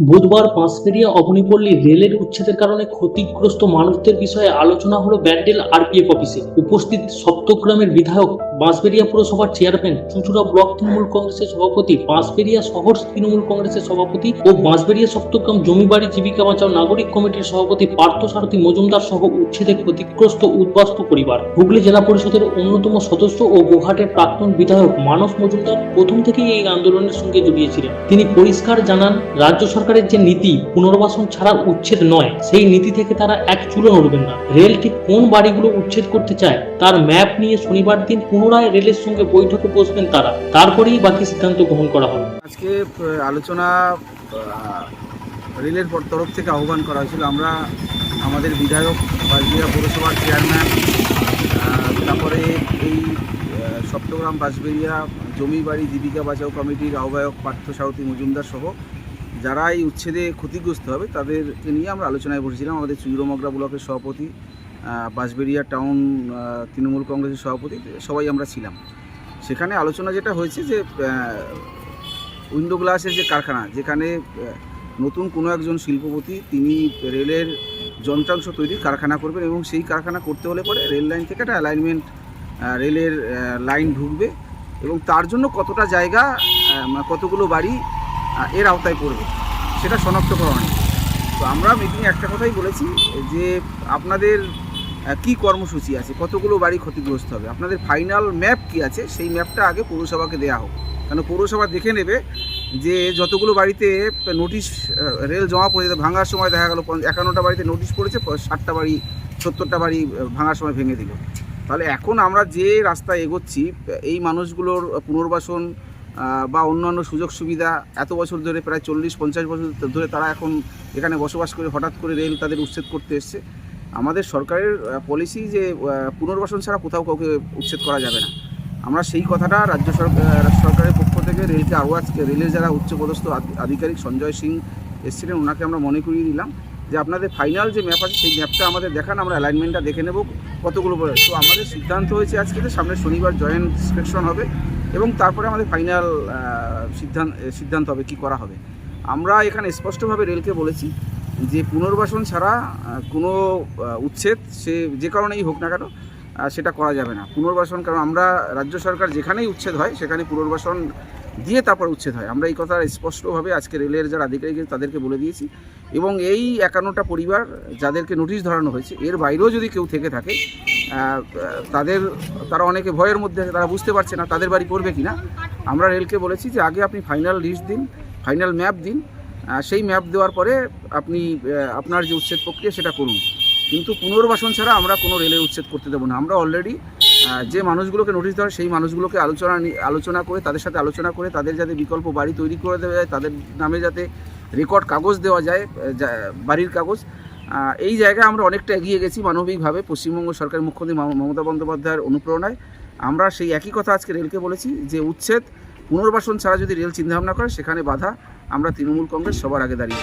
বুধবার বাঁশবেড়িয়া অবনীপল্লী রেলের উচ্ছেদের কারণে ক্ষতিগ্রস্ত মানুষদের বিষয়ে আলোচনা হলো ব্যান্ডেল আরপিএফ অফিসে। উপস্থিত সপ্তগ্রামের বিধায়ক, বাঁশবেড়িয়া পুরসভার চেয়ারম্যান চুচুড়া ব্লক তৃণমূল কংগ্রেসের সভাপতি, বাঁশবেড়িয়া শহর তৃণমূল কংগ্রেসের সভাপতি ও বাঁশবেড়িয়া সপ্তগ্রাম জমিবাড়ি জীবিকা বাঁচাও নাগরিক কমিটির সভাপতি পার্থ সারথী মজুমদার সহ উচ্ছেদে ক্ষতিগ্রস্ত উদ্বাস্তু পরিবার। হুগলি জেলা পরিষদের অন্যতম সদস্য ও গোঘাটের প্রাক্তন বিধায়ক মানস মজুমদার প্রথম থেকেই এই আন্দোলনের সঙ্গে জড়িয়েছিলেন তিনি পরিষ্কার জানান, রাজ্য সরকারের যে নীতি, পুনর্বাসন ছাড়া উচ্ছেদ নয়, সেই নীতি থেকে তারা এক চুলো নড়বেন না। রেল ঠিক কোন বাড়িগুলো উচ্ছেদ করতে চায়, তার ম্যাপ নিয়ে শনিবার দিন পুনরায় রেলের সঙ্গে বৈঠকে বসবেন তারা। তারপরেই বাকি সিদ্ধান্ত গ্রহণ করা হবে। আজকে আলোচনা রেলের তরফ থেকে আহ্বান করা হয়েছিল। আমরা আমাদের বিধায়ক বাসবিয়া পৌরসভার চেয়ারম্যান তারপরে এই সপ্তগ্রাম বাসবেরিয়া জমি বাড়ি জীবিকা বাঁচাও কমিটির আহ্বায়ক পার্থ সারথী মজুমদার সহ যারা এই উচ্ছেদে ক্ষতিগ্রস্ত হবে তাদেরকে নিয়ে আমরা আলোচনায় বসেছিলাম। আমাদের চুইরমগরা ব্লকের সভাপতি আহ, বাঁশবেড়িয়া টাউন তৃণমূল কংগ্রেসের সভাপতি সবাই আমরা ছিলাম। সেখানে আলোচনা যেটা হয়েছে যে উইন্ডো গ্লাসের যে কারখানা যেখানে নতুন কোনো একজন শিল্পপতি তিনি রেলের যন্ত্রাংশ তৈরির কারখানা করবেন এবং সেই কারখানা করতে হলে পরে রেল লাইন থেকে একটা অ্যালাইনমেন্ট রেলের লাইন ঢুকবে এবং তার জন্য কতটা জায়গা কতগুলো বাড়ি এর আওতায় পড়বে। সেটা শনাক্তকরণ। তো আমরা মিটিংয়ে একটা কথাই বলেছি যে আপনাদের কি কর্মসূচি আছে? কতগুলো বাড়ি ক্ষতিগ্রস্ত হবে? আপনাদের ফাইনাল ম্যাপ কি আছে? সেই ম্যাপটা আগে পৌরসভাকে দেওয়া হোক। কেন পৌরসভা দেখে নেবে যে যতগুলো বাড়িতে নোটিশ রেল জমা পড়ে যেত, ভাঙার সময় দেখা গেল একান্নটা বাড়িতে নোটিশ পড়েছে ষাটটা বাড়ি, সত্তরটা বাড়ি ভাঙার সময় ভেঙে দিল। তাহলে এখন আমরা যে রাস্তায় এগোচ্ছি, এই মানুষগুলোর পুনর্বাসন বা অন্যান্য সুযোগ সুবিধা এত বছর ধরে, প্রায় চল্লিশ, পঞ্চাশ বছর ধরে তারা এখন এখানে বসবাস করে, হঠাৎ করে রেল তাদের উচ্ছেদ করতে এসছে। আমাদের সরকারের পলিসি যে পুনর্বাসন ছাড়া কোথাও কাউকে উচ্ছেদ করা যাবে না। আমরা সেই কথাটা রাজ্য সরকার সরকারের পক্ষ থেকে রেলকে আরও আজকে, রেলের যারা উচ্চপদস্থ আধি- আধিকারিক সঞ্জয় সিং এসেছিলেন, ওনাকে আমরা মনে করিয়ে দিলাম যে, আপনাদের ফাইনাল যে ম্যাপ আছে, সেই ম্যাপটা আমাদের দেখান, আমরা অ্যালাইনমেন্টটা দেখে নেব কতগুলো তো আমাদের সিদ্ধান্ত হয়েছে আজকে যে, সামনের শনিবার জয়েন্ট ইন্সপেকশন হবে। এবং তারপরে আমাদের ফাইনাল সিদ্ধান্ত সিদ্ধান্ত হবে, কি করা হবে। আমরা এখানে স্পষ্টভাবে রেলকে বলেছি যে পুনর্বাসন ছাড়া কোনো উচ্ছেদ সে, যে কারণেই হোক না কেন সেটা করা যাবে না। পুনর্বাসন, কারণ আমরা রাজ্য সরকার যেখানেই উচ্ছেদ হয়, সেখানে পুনর্বাসন দিয়ে তারপর উচ্ছেদ হয়। আমরা এই কথা স্পষ্টভাবে আজকে রেলের যারা আধিকারিক তাদেরকে বলে দিয়েছি এবং এই একান্নটা পরিবার যাদেরকে নোটিশ ধরানো হয়েছে, এর বাইরেও যদি কেউ থেকে থাকে তাদের, তারা অনেকে ভয়ের মধ্যে তারা বুঝতে পারছে না তাদের বাড়ি পড়বে কি না আমরা রেলকে বলেছি যে আগে আপনি ফাইনাল লিস্ট দিন, ফাইনাল ম্যাপ দিন সেই ম্যাপ দেওয়ার পরে আপনি আপনার যে উচ্ছেদ প্রক্রিয়া সেটা করুন। কিন্তু পুনর্বাসন ছাড়া আমরা কোনো রেলের উচ্ছেদ করতে দেবো না। আমরা অলরেডি যে মানুষগুলোকে নোটিশ দেওয়া সেই মানুষগুলোকে আলোচনা আলোচনা করে, তাদের সাথে আলোচনা করে, তাদের যাতে বিকল্প বাড়ি তৈরি করে দেওয়া যায়, তাদের নামে যাতে রেকর্ড কাগজ দেওয়া যায় বাড়ির কাগজ। এই জায়গায় আমরা অনেকটা এগিয়ে গেছি মানবিকভাবে। পশ্চিমবঙ্গ সরকার মুখ্যমন্ত্রী মমতা বন্দ্যোপাধ্যায়ের অনুপ্রেরণায়। আমরা সেই একই কথা আজকে রেলকে বলেছি যে, উচ্ছেদ, পুনর্বাসন ছাড়া যদি রেল চিন্তাভাবনা করে, সেখানে বাধা আমরা তৃণমূল কংগ্রেস সবার আগে দাঁড়িয়ে।